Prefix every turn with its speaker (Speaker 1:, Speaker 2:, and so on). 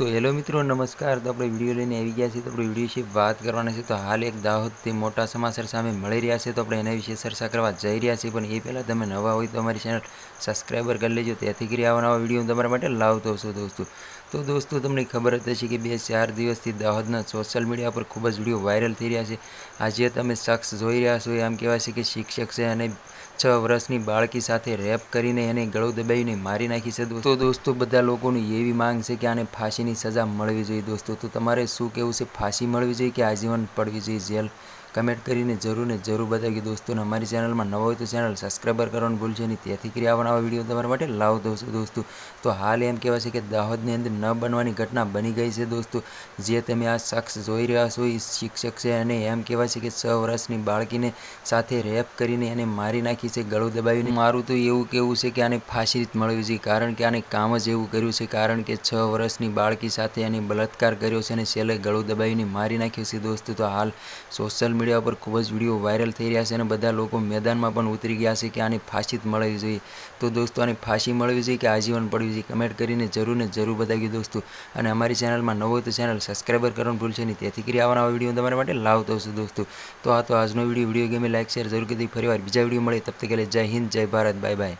Speaker 1: તો હેલો મિત્રો, નમસ્કાર. તો આપણે વીડિયો લઈને આવી ગયા છીએ. તો આપણે વીડિયો વિશે વાત કરવાના છે. તો હાલ એક દાહોદથી મોટા સમાચાર સામે મળી રહ્યા છે. તો આપણે એના વિશે ચર્ચા કરવા જઈ રહ્યા છીએ. પણ એ પહેલાં તમે નવા હોય તો અમારી ચેનલ સબસ્ક્રાઈબર કરી લેજો. તેથી કરી આવા નવા વીડિયો તમારા માટે લાવતો છું, દોસ્તો. તો દોસ્તો, તમને ખબર જ હશે કે બે ચાર દિવસથી દાહોદના સોશિયલ મીડિયા પર ખૂબ જ વીડિયો વાયરલ થઈ રહ્યા છે. આજે તમે શખ્સ જોઈ રહ્યા છો. એમ કહેવાય છે કે શિક્ષક છે અને છ વર્ષની બાળકી સાથે રેપ કરીને એને ગળું દબાવીને મારી નાખી છે તો દોસ્તો, બધા લોકોની એવી માંગ છે કે આને ફાંસીની સજા મળવી જોઈએ દોસ્તો. તો તમારે શું કહેવું છે? ફાંસી મળવી જોઈએ કે આજીવન પડવી જોઈએ? જેલ કમેન્ટ કરીને જરૂર ને જરૂર બતાવી દોસ્તોને અમારી ચેનલમાં નવા હોય તો ચેનલ સબસ્ક્રાઈબર કરવાનું ભૂલશે નહીં. તેથી કરી આવા વીડિયો તમારા માટે લાવતો દોસ્તો દોસ્તો. તો હાલ એમ કહેવાય છે કે દાહોદની અંદર ન બનવાની ઘટના બની ગઈ છે દોસ્તો. જે તમે આ શખ્સ જોઈ રહ્યા છો એ શિક્ષક છે અને એમ કહેવાય છે કે છ વર્ષની બાળકીને સાથે રેપ કરીને એને મારી નાખી છે, ગળું દબાવીને. મારું તો એવું કેવું છે કે આને ફાંસી જ મળવી છે કારણ કે આને કામ જ એવું કર્યું છે, કારણ કે છ વર્ષની બાળકી સાથે એને બળાત્કાર કર્યો છે અને છેલ્લે ગળું દબાવીને મારી નાખ્યું છે દોસ્તો. તો હાલ સોશિયલ મીડિયા પર ખૂબ જ વીડિયો વાયરલ થઈ રહ્યા છે અને બધા લોકો મેદાનમાં પણ ઉતરી ગયા છે કે આની ફાંસી મળવી જોઈએ. તો દોસ્તો, આને ફાંસી મળવી જોઈએ કે આજીવન પડવી જોઈએ? કમેન્ટ કરીને જરૂર ને જરૂર બતાવી દોસ્તો. અને અમારી ચેનલમાં નવો તો ચેનલ સબસ્ક્રાઈબર કરવાનું ભૂલશે નહીં. તેથી કરી આવવાના વીડિયો તમારા માટે લાવતો છું દોસ્તો. તો આ તો આજનો વીડિયો વીડિયો ગમે લાઈક શેર જરૂર કરી ફરીવાર બીજા વીડિયો મળે. તબ તક જય હિન્દ, જય ભારત. Bye bye